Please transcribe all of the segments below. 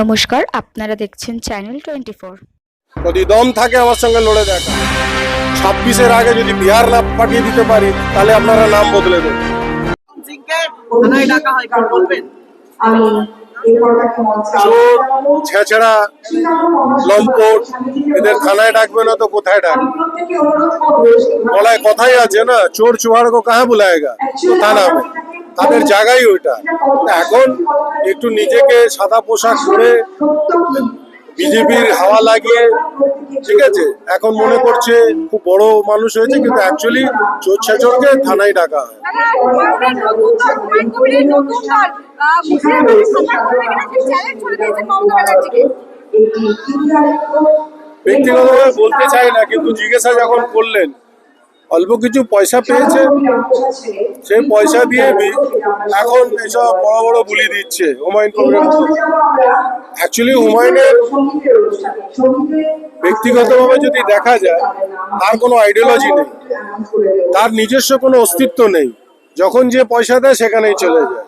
নমস্কার আপনারা দেখছেন চ্যানেল টোয়েন্টি ফোর যদি দম থাকে আমার সঙ্গে লড়ে দেখা। ছাব্বিশের আগে যদি বিহার না পাঠিয়ে দিতে পারি তাহলে আপনারা নাম বদলে দেবেন। ছেঁচড়া লম্পট এদের থানায় ডাকবে না তো কোথায় ডাকবে বলায় কথাই আছে না চোর চুহার কো কাহা বুলায়েগা? তা নামে? তাদের জায়গাই ওইটা। এখন একটু নিজেকে সাদা পোশাক পরে বিজেপির হাওয়া লাগিয়ে ঠিক আছে এখন মনে করছে খুব বড় মানুষ হয়েছে কিন্তু অ্যাকচুয়ালি চোর ছেচরকে থানায় ডাকা হয়। ব্যক্তিগতভাবে বলতে চাই না কিন্তু জিজ্ঞাসা যখন করলেন অল্প কিছু পয়সা পেয়েছে। সেই পয়সা দিয়ে এখন এসব বড় বড় বুলি দিচ্ছে হুমায়ুন কবিরের অ্যাকচুয়ালি হুমায়ুনের ব্যক্তিগতভাবে যদি দেখা যায়, তার কোনো আইডিয়োলজি নেই। তার নিজস্ব কোনো অস্তিত্ব নেই। যখন যে পয়সা দেয়, সেখানেই চলে যায়।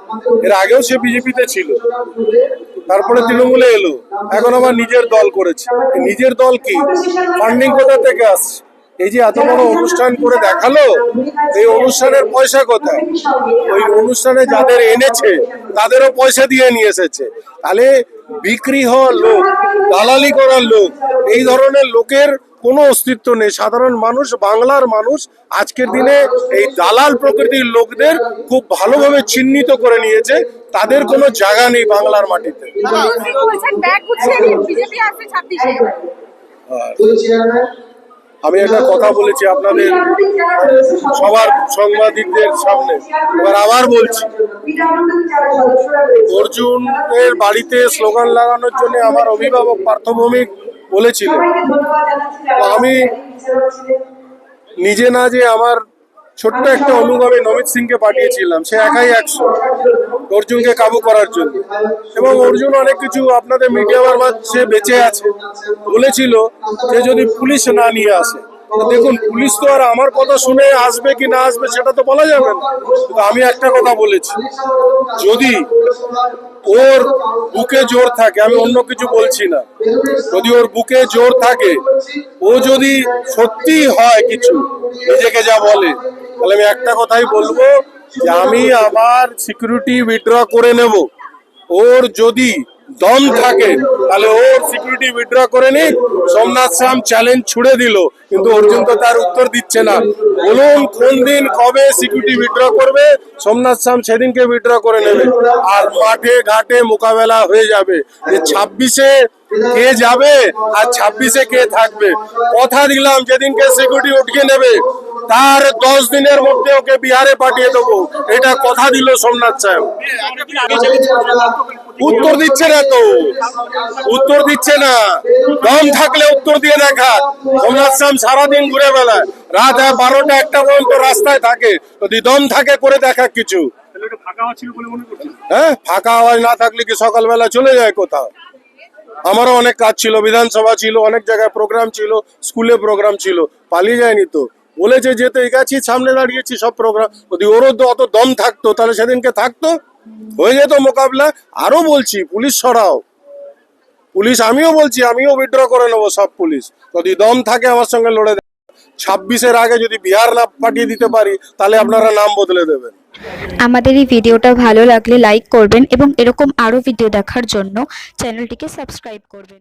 এর আগেও সে বিজেপিতে ছিল। তারপরে তৃণমূলে এলো। এখন আবার নিজের দল করেছে। নিজের দল কি? ফান্ডিং কোথা থেকে আসছে? এই যে এত বড় অনুষ্ঠান করে দেখাল এই অনুষ্ঠানের পয়সা কোথায়? ওই অনুষ্ঠানে যাদের এনেছে তাদেরও পয়সা দিয়ে নিয়ে এসেছে। তাহলে বিক্রি হওয়ার লোক দালালি করার লোক এই ধরনের লোকের কোনো অস্তিত্ব নেই। সাধারণ মানুষ বাংলার মানুষ আজকের দিনে এই দালাল প্রকৃতির লোকদের খুব ভালোভাবে চিহ্নিত করে নিয়েছে। তাদের কোনো জায়গা নেই বাংলার মাটিতে। বিজেপি আসছে ছাব্বিশে। আমি একটা কথা বলেছি আপনাদের সবার সাংবাদিকদের সামনে। এবার আবার বলছি অর্জুন এর বাড়িতে স্লোগান লাগানোর জন্য আমার অভিভাবক পার্থভৌমিক বলেছিলেন। আমি নিজে না যে আমার ছোট্ট একটা অনুভবে নমিত সিংকে পাঠিয়েছিলাম সে একাই একশো। অর্জুনকে কাবু করার জন্য। এবং অর্জুন অনেক কিছু আপনাদের মিডিয়ার মাঝে বেঁচে আছে। বলেছিল যে যদি পুলিশ না নিয়ে আসে দেখুন পুলিশ তো আর আমার কথা শুনে আসবে কি না আসবে সেটা তো বলা যাবে না। কিন্তু আমি একটা কথা বলেছি যদি ওর বুকে জোর থাকে আমি অন্য কিছু বলছি না যদি ওর বুকে জোর থাকে ও যদি সত্যি হয় কিছু নিজেকে যা বলে তাহলে আমি একটা কথাই বলব যে আমি আমার সিকিউরিটি উইথড্র করে নেব। ওর যদি দম থাকে, তাহলে ওর সিকিউরিটি উইথড্র করে নি সোমনাথ শ্যাম চ্যালেঞ্জ ছুড়ে দিল, কিন্তু অর্জুন তো তার উত্তর দিচ্ছে না। বলুন, কোন দিন কবে সিকিউরিটি উইথড্র করবে? সোমনাথ শ্যাম সেদিনকে উইথড্র করে নেবে। আর মাঠে ঘাটে মোকাবেলা হয়ে যাবে। যে ছাব্বিশে কে যাবে, আর ছাব্বিশে কে থাকবে? কথা দিলাম, যেদিনকে সিকিউরিটি উঠিয়ে নেবে তার দশ দিনের মধ্যে ওকে বিহারে পাঠিয়ে দেবো। এটা কথা দিল সোমনাথ সাহেব উত্তর দিচ্ছে না তো। উত্তর দিচ্ছে না। দম থাকলে উত্তর দিয়ে দেখা সোমনাথ শ্যাম সারাদিন ঘুরে বেড়ায়। রাত বারোটা একটা পর্যন্ত রাস্তায় থাকে। যদি দম থাকে, করে দেখা কিছু। হ্যাঁ ফাঁকা আওয়াজ না থাকলে কি সকালবেলা চলে যায় কোথাও? আমারও অনেক কাজ ছিল। বিধানসভা ছিল, অনেক জায়গায় প্রোগ্রাম ছিল স্কুলে প্রোগ্রাম ছিল। পালিয়ে যায়নি তো। বলেছে যেতে গেছি, সামনে দাঁড়িয়েছি, সব প্রোগ্রাম যদি ওরও অত দম থাকতো, তাহলে সেদিনকে থাকতো? হয়ে যেত মোকাবিলা। আরও বলছি, পুলিশ সরাও। পুলিশ, আমিও বলছি, আমিও উইথড্র করে নেব সব পুলিশ। যদি দম থাকে আমার সঙ্গে লড়ে ছাব্বিশের আগে যদি বিহার না পাঠিয়ে দিতে পারি, তাহলে আপনারা নাম বদলে দেবেন। আমাদের এই ভিডিওটা ভালো লাগলে লাইক করবেন এবং এরকম আরও ভিডিও দেখার জন্য চ্যানেলটিকে সাবস্ক্রাইব করবেন।